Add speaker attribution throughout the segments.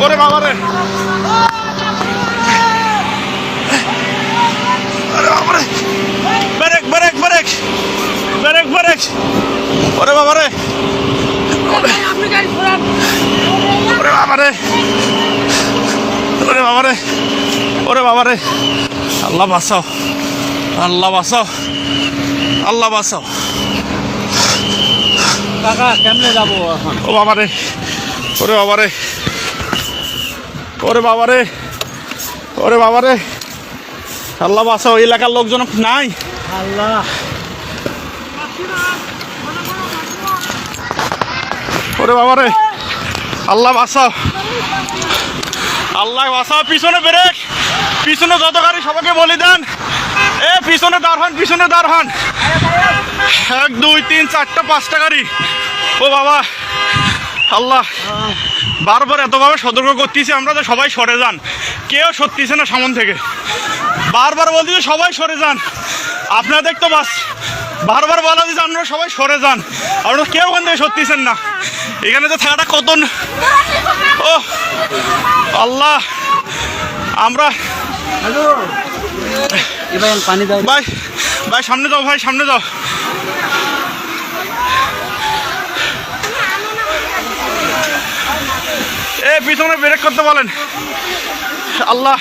Speaker 1: ওরে বাবারে ওরে বাবারে brake brake brake brake brake ওরে
Speaker 2: গাড়ি ঘোরান
Speaker 1: ওরে বাবারে ওরে বাবারে ওরে বাবারে আল্লাহ বাঁচাও। আল্লাহ বাঁচাও। আল্লাহ বাঁচাও।
Speaker 3: কাকা কেমনে যাব এখন?
Speaker 1: ও বাবারে ওরে বাবারে ওরে বাবারে ওরে বাবারে। আল্লাহ বাসা এই এলাকার লোকজন নাই।
Speaker 3: আল্লাহ
Speaker 1: ওরে বাবারে, আল্লাহ বাঁচাও। আল্লাহ বাঁচাও, পিছনে ব্রেক। পিছনে যত গাড়ি সবাইকে বলি দেন। এ, পিছনে দাঁড় হন, পিছনে দাঁড় হন। এক, দুই, তিন, চারটা, পাঁচটা গাড়ি। ও বাবা। আল্লাহ বারবার এতভাবে সতর্ক করতেছি আমরা তো সবাই সরে যান। কেউ সত্যিছে না সামন থেকে। বারবার বলতেছি সবাই সরে যান। আপনাদের তো বাস বারবার বলা দিচ্ছে আপনারা সবাই সরে যান। আপনারা কেউ ওখান থেকে সত্যিছেন না। এখানে তো থাকাটা কত ও আল্লাহ আমরা ভাই ভাই সামনে যাও ভাই সামনে যাও। পিছনে ব্রেক করতে বলেন। আল্লাহ।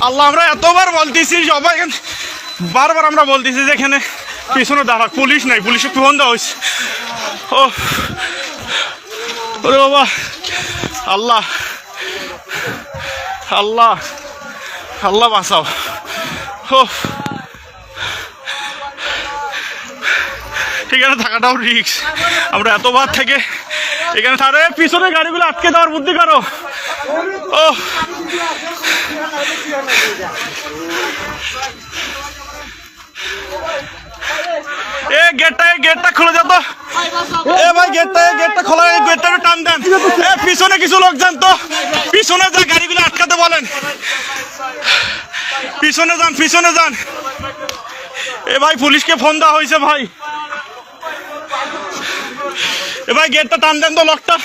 Speaker 1: আল্লাহ, আমরা এতবার বলতেছি, সবাই বারবার আমরা বলতেছি যে এখানে পিছনে দাঁড়া, পুলিশ নাই দেওয়া হয়েছে? ওরে বাবা। আল্লাহ। আল্লাহ। আল্লাহ বাঁচাও। ও এখানে থাকাটাও রিক্স আমরা এতবার থেকে এখানে তারে পিছনে গাড়িগুলো আটকে দেওয়ার বুদ্ধি করো। ও এ গেটটা গেটটা খুলে যা এ ভাই, গেটটা গেটটা খোলা গেটটা টান দেন। পিছনে কিছু লোক তো। পিছনে যা, গাড়িগুলো আটকাতে বলেন। পিছনে যান পিছনে যান। এ ভাই, পুলিশকে ফোন দেওয়া হয়েছে ভাই। এ ভাই গেটটা টান দেন তো লকটা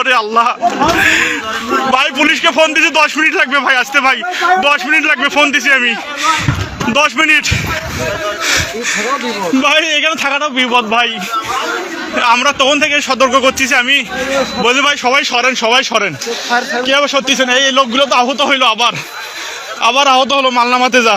Speaker 1: ওরে আল্লাহ। ভাই, পুলিশকে ফোন দিছি, দশ মিনিট লাগবে ভাই আসতে ভাই। দশ মিনিট লাগবে ফোন দিছি আমি। দশ মিনিট। ভাই, এখানে থাকাটাও বিপদ ভাই। আমরা তখন থেকে সতর্ক করতেছি আমি। বলি ভাই, সবাই সরেন সবাই সরেন। কি আবার সত্যিছে না এই লোকগুলো তো আহত হইল আবার। আবার আহত হলো, মালনামাতে যা।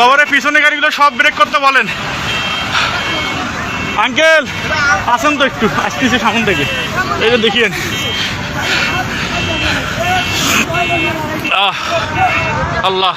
Speaker 1: বাবারে, পিছনে গাড়িগুলো সব ব্রেক করতে বলেন। আঙ্কেল, আসেন তো একটু, আসতেছি সামন থেকে। এই যে দেখিয়েন। আল্লাহ।